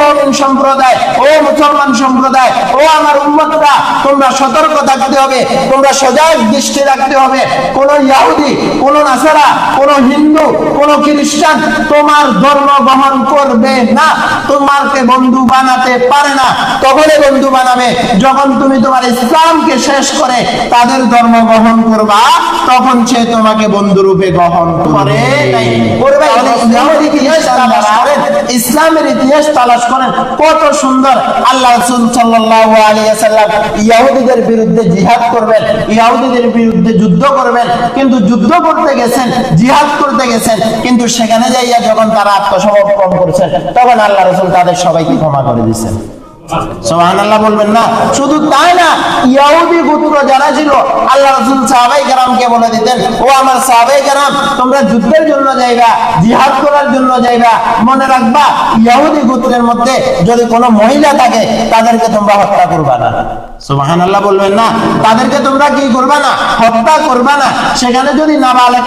মুমিন সম্প্রদায় ও মুসলমান সম্প্রদায় ও আমার উম্মতরা তোমরা সতর্ক থাকতে হবে তোমরা সজাগ দৃষ্টি রাখতে হবে। কোন ইহুদি কোন নাসারা কোন হিন্দু কোন খ্রিস্টান তোমার ধর্ম গ্রহণ করবে না তোমাকে বন্ধু বানাতে পারে না তখনই বন্ধু বানাবে। যখন তুমি তোমার ইসলামকে শেষ করে তাদের ধর্ম গ্রহণ করবা তখন সে তোমাকে বন্ধু রূপে গ্রহণ করে। নাই। ওরে ভাই, ইসলামের ইতিহাস তালাশ করেন ইসলামের ইতিহাস তালাশ করেন। কত সুন্দর। আল্লাহ সাল্লাল্লাহু আলাইহি ওয়াসাল্লাম বিরুদ্ধে জিহাদ করবেন ইহুদিদের বিরুদ্ধে যুদ্ধ করবেন, কিন্তু যুদ্ধ করতে গেছেন, জিহাদ করতে গেছেন, কিন্তু সেখানে যাইয়া যখন তারা আত্মসমর্পণ করছেন, তখন আল্লাহ রসুল তাদের সবাইকে ক্ষমা করে দিয়েছেন সুবহানাল্লাহ বলবেন না। শুধু তাই না ইহুদি গোত্র যারা ছিল, আল্লাহ রাসূল সাহাবাই কেরামকে বলে দিতেন, ও আমার সাহাবাই কেরাম, তোমরা যুদ্ধের জন্য যাইবা, জিহাদ করার জন্য যাইবা। মনে রাখবা, ইহুদি গোত্রের মধ্যে যদি কোনো মহিলা থাকে, তাদেরকে তোমরা হত্যা করবা না। সুবহানাল্লাহ বলবেন না। তাদেরকে তোমরা কি করবা না? হত্যা করবা না। সেখানে যদি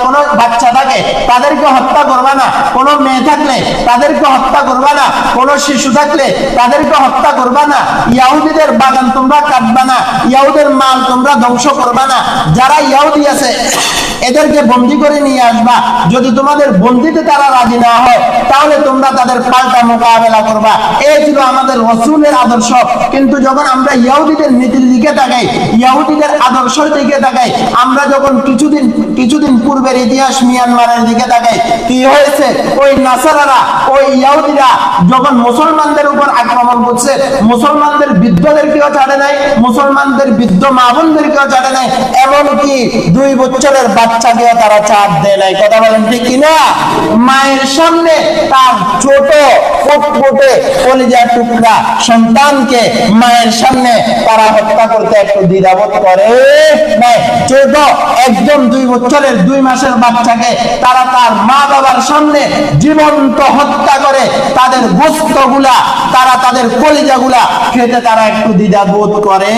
কোনো বাচ্চা থাকে, তাদেরকে হত্যা করবা না। কোনো মেয়ে থাকলে, তাদেরকে হত্যা করবা না। কোনো শিশু থাকলে, তাদেরকে হত্যা করবা না। ইয়াহুদিদের বাগান তোমরা কাটবা না। ইয়াহুদের মাল তোমরা ধ্বংস করবা না। যারা ইয়াহুদি আছে এদেরকে বন্দি করে নিয়ে আসবা। যদি তোমাদের বন্দিতে তারা রাজি না হয়, তাহলে তোমরা তাদের পাল্টা মোকাবেলা করবা। এই ছিল আমাদের রসুলের আদর্শ। কিন্তু যখন আমরা ইয়াহুদিদের নীতির দিকে তাকাই, ইয়াহুদিদের আদর্শের দিকে তাকাই, আমরা যখন কিছুদিন কিছুদিন পূর্বের ইতিহাস মিয়ানমারের দিকে তাকাই, কি হয়েছে? ওই নাসারারা, ওই ইয়াহুদিরা যখন মুসলমানদের উপর আক্রমণ করছে, মুসলমানদের বৃদ্ধদেরকেও ছাড়ে নাই, মুসলমানদের বৃদ্ধ মা বোনদেরকেও ছাড়ে নাই এমনকি দুই বছরের বাচ্চাকেও তারা চাপ দেয় নাই। কথা বলেন ঠিক কিনা? মায়ের সামনে তার ছোট ফুটফুটে কলিজার টুকরা সন্তানকে মায়ের সামনে তারা হত্যা করতে একটু দ্বিধাবোধ করে। ছোট একদম দুই বছরের দুই মাসের বাচ্চাকে তারা তার মা বাবার সামনে জীবন্ত হত্যা করে, তাদের গোস্তগুলা তারা তাদের কলিজাগুলা খেতে তারা একটু দ্বিধাবোধ করে।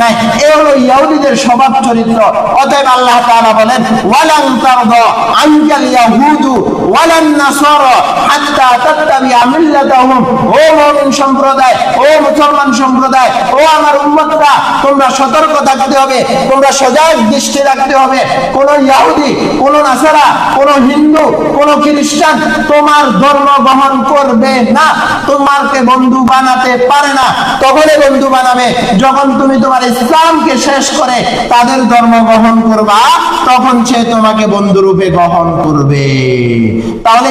নাই, এ হলো ইহুদিদের স্বভাব চরিত্র। অতএব আল্লাহ তাআলা বলেন, ওয়ালান তারদ আনকাল ইয়াহুদু ওয়ালান নাসারা হাত্তা তাত্তাবিআ মিল্লাতাহুম। ও মুমিন সম্প্রদায়, ও মুসলমান সম্প্রদায়, ও আমার উম্মতরা, তোমরা সতর্ক থাকতে হবে, তোমরা সজাগ দৃষ্টি রাখতে হবে। কোন ইহুদি কোন নাসারা, কোন হিন্দু, কোন খ্রিস্টান তোমার ধর্ম গ্রহণ করবে না তোমাকে বন্ধু বানাতে পারে না। তখনই বন্ধু বানাবে। যখন তুমি তোমার ইসলামকে শেষ করে তাদের ধর্ম গ্রহণ করবা, তখন সে তোমাকে বন্ধু রূপে গ্রহণ করবে। তাহলে